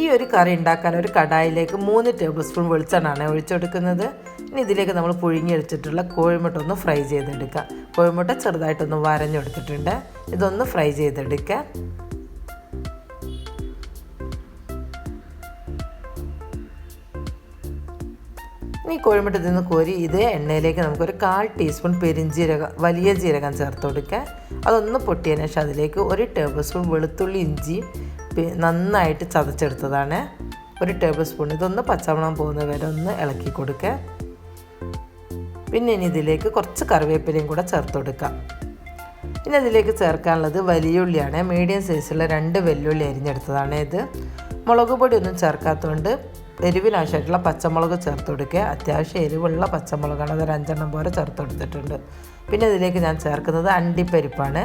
ഈ ഒരു കറി ഉണ്ടാക്കാൻ ഒരു കടായിലേക്ക് മൂന്ന് ടേബിൾ സ്പൂൺ വെളിച്ചെണ്ണയാണ് ഒഴിച്ചെടുക്കുന്നത്. ഇനി ഇതിലേക്ക് നമ്മൾ പുഴുങ്ങിയെടുത്തിട്ടുള്ള കോഴിമുട്ട ഒന്ന് ഫ്രൈ ചെയ്തെടുക്കുക കോഴിമുട്ട ചെറുതായിട്ടൊന്ന് വരഞ്ഞെടുത്തിട്ടുണ്ട്. ഇതൊന്ന് ഫ്രൈ ചെയ്തെടുക്കുക ഈ കോഴിമുട്ട നിന്ന് കോരി ഇതേ എണ്ണയിലേക്ക് നമുക്കൊരു കാൽ ടീസ്പൂൺ പെരിഞ്ജീരകം വലിയ ജീരകം ചേർത്ത് കൊടുക്കുക അതൊന്ന് പൊട്ടിയതിന് ശേഷം അതിലേക്ക് ഒരു ടേബിൾ സ്പൂൺ വെളുത്തുള്ളി ഇഞ്ചിയും നന്നായിട്ട് ചതച്ചെടുത്തതാണ്. ഒരു ടേബിൾ സ്പൂൺ. ഇതൊന്ന് പച്ചമണം പോകുന്ന വരെ ഒന്ന് ഇളക്കി കൊടുക്കുക പിന്നെ ഇനി ഇതിലേക്ക് കുറച്ച് കറിവേപ്പിലയും കൂടെ ചേർത്ത് കൊടുക്കാം. ഇനി അതിലേക്ക് ചേർക്കാനുള്ളത് വലിയ ഉള്ളിയാണ് മീഡിയം സൈസുള്ള രണ്ട് വെല്ലുള്ളി അരിഞ്ഞെടുത്തതാണ് ഇത്. മുളക് പൊടി ഒന്നും ചേർക്കാത്തതുകൊണ്ട് എരിവിനാവശ്യമായിട്ടുള്ള പച്ചമുളക് ചേർത്ത് കൊടുക്കുക. അത്യാവശ്യം എരിവുള്ള പച്ചമുളകാണ്. അതൊരു അഞ്ചെണ്ണം പോലെ ചേർത്ത് കൊടുത്തിട്ടുണ്ട്. പിന്നെ ഇതിലേക്ക് ഞാൻ ചേർക്കുന്നത് അണ്ടിപ്പരിപ്പാണ്.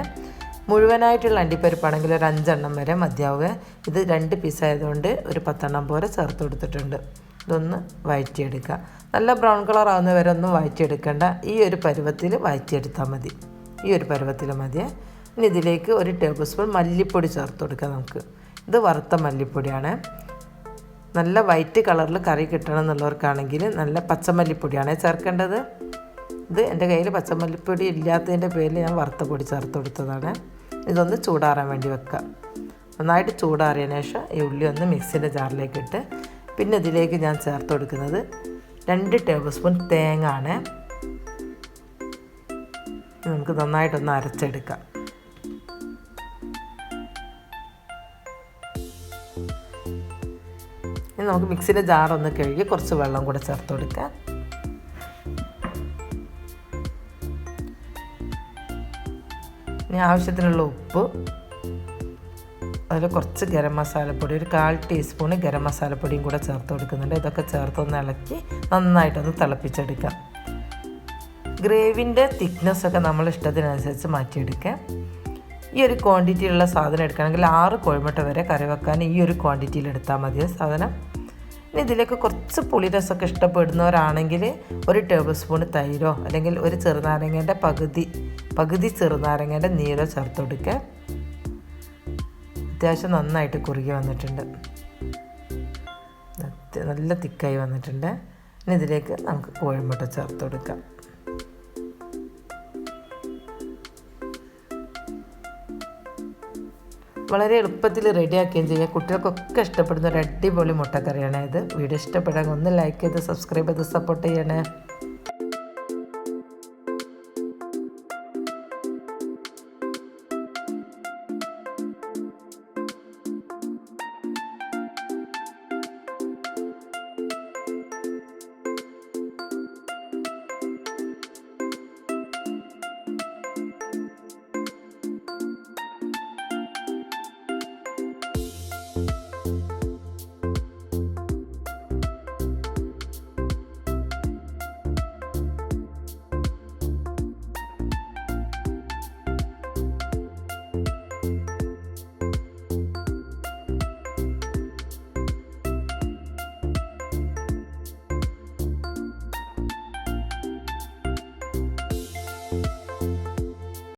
മുഴുവനായിട്ടുള്ള അണ്ടിപ്പരിപ്പാണെങ്കിൽ ഒരു അഞ്ചെണ്ണം വരെ മതിയാവുക. ഇത് രണ്ട് പീസായതുകൊണ്ട് ഒരു പത്തെണ്ണം പോലെ ചേർത്ത് കൊടുത്തിട്ടുണ്ട്. ഇതൊന്ന് വഴറ്റിയെടുക്കുക. നല്ല ബ്രൗൺ കളർ ആവുന്ന വരെ ഒന്നും വഴറ്റിയെടുക്കേണ്ട. ഈ ഒരു പരുവത്തിൽ വഴറ്റിയെടുത്താൽ മതി. ഈ ഒരു പരുവത്തിൽ മതിയേ ഇനി ഇതിലേക്ക് ഒരു ടേബിൾ സ്പൂൺ മല്ലിപ്പൊടി ചേർത്ത് കൊടുക്കുക നമുക്ക്. ഇത് വറുത്ത മല്ലിപ്പൊടിയാണ്. നല്ല വൈറ്റ് കളറിൽ കറി കിട്ടണം എന്നുള്ളവർക്കാണെങ്കിൽ നല്ല പച്ചമല്ലിപ്പൊടിയാണ് ചേർക്കേണ്ടത്. ഇത് എന്റെ കയ്യിൽ പച്ചമല്ലിപ്പൊടി ഇല്ലാത്തതിന്റെ പേരിൽ ഞാൻ വറുത്ത പൊടി ചേർത്ത് കൊടുത്തതാണ്. ഇതൊന്ന് ചൂടാറാൻ വേണ്ടി വെക്കുക. നന്നായിട്ട് ചൂടാറിയതിന് ശേഷം ഈ ഉള്ളി ഒന്ന് മിക്സിന്റെ ജാറിലേക്ക് ഇട്ട് പിന്നെ ഇതിലേക്ക് ഞാൻ ചേർത്ത് കൊടുക്കുന്നത് രണ്ട് ടേബിൾ സ്പൂൺ തേങ്ങ ആണ് നമുക്ക് നന്നായിട്ടൊന്ന് അരച്ചെടുക്കാം. ഇനി നമുക്ക് മിക്സിന്റെ ജാറൊന്ന് കഴുകി കുറച്ച് വെള്ളം കൂടെ ചേർത്ത് കൊടുക്കാം. ഇനി ആവശ്യത്തിനുള്ള ഉപ്പ് അതിൽ കുറച്ച് ഗരം മസാലപ്പൊടി ഒരു കാൽ ടീസ്പൂൺ ഗരം മസാലപ്പൊടിയും കൂടെ ചേർത്ത് കൊടുക്കുന്നുണ്ട്. ഇതൊക്കെ ചേർത്തൊന്ന് ഇളക്കി നന്നായിട്ടൊന്ന് തിളപ്പിച്ചെടുക്കാം ഗ്രേവിന്റെ തിക്നെസ്സൊക്കെ നമ്മൾ ഇഷ്ടത്തിനനുസരിച്ച് മാറ്റിയെടുക്കാം ഈ ഒരു ക്വാണ്ടിറ്റിയിലുള്ള സാധനം എടുക്കുകയാണെങ്കിൽ ആറ് കോഴിമുട്ട വരെ കറി വെക്കാൻ ഈ ഒരു ക്വാണ്ടിറ്റിയിൽ എടുത്താൽ മതി സാധനം. ഇനി ഇതിലേക്ക് കുറച്ച് പുളിരസമൊക്കെ ഇഷ്ടപ്പെടുന്നവരാണെങ്കിൽ ഒരു ടേബിൾ സ്പൂൺ തൈരോ അല്ലെങ്കിൽ ഒരു ചെറുനാരങ്ങേന്റെ പകുതി പകുതി ചെറുനാരങ്ങേന്റെ നീരോ ചേർത്തൊടുക്കുക അത്യാവശ്യം നന്നായിട്ട് കുറുകി വന്നിട്ടുണ്ട്. നല്ല തിക്കായി വന്നിട്ടുണ്ട്. ഇനി ഇതിലേക്ക് നമുക്ക് കോഴിമുട്ട ചേർത്ത് കൊടുക്കാം വളരെ എളുപ്പത്തിൽ റെഡിയാക്കുകയും ചെയ്യാം. കുട്ടികൾക്കൊക്കെ ഇഷ്ടപ്പെടുന്ന ഒരു അടിപൊളി മുട്ടക്കറിയാണ് ഇത്. വീഡിയോ ഇഷ്ടപ്പെടാൻ ഒന്ന് ലൈക്ക് ചെയ്ത് സബ്സ്ക്രൈബ് ചെയ്ത് സപ്പോർട്ട് ചെയ്യണേ.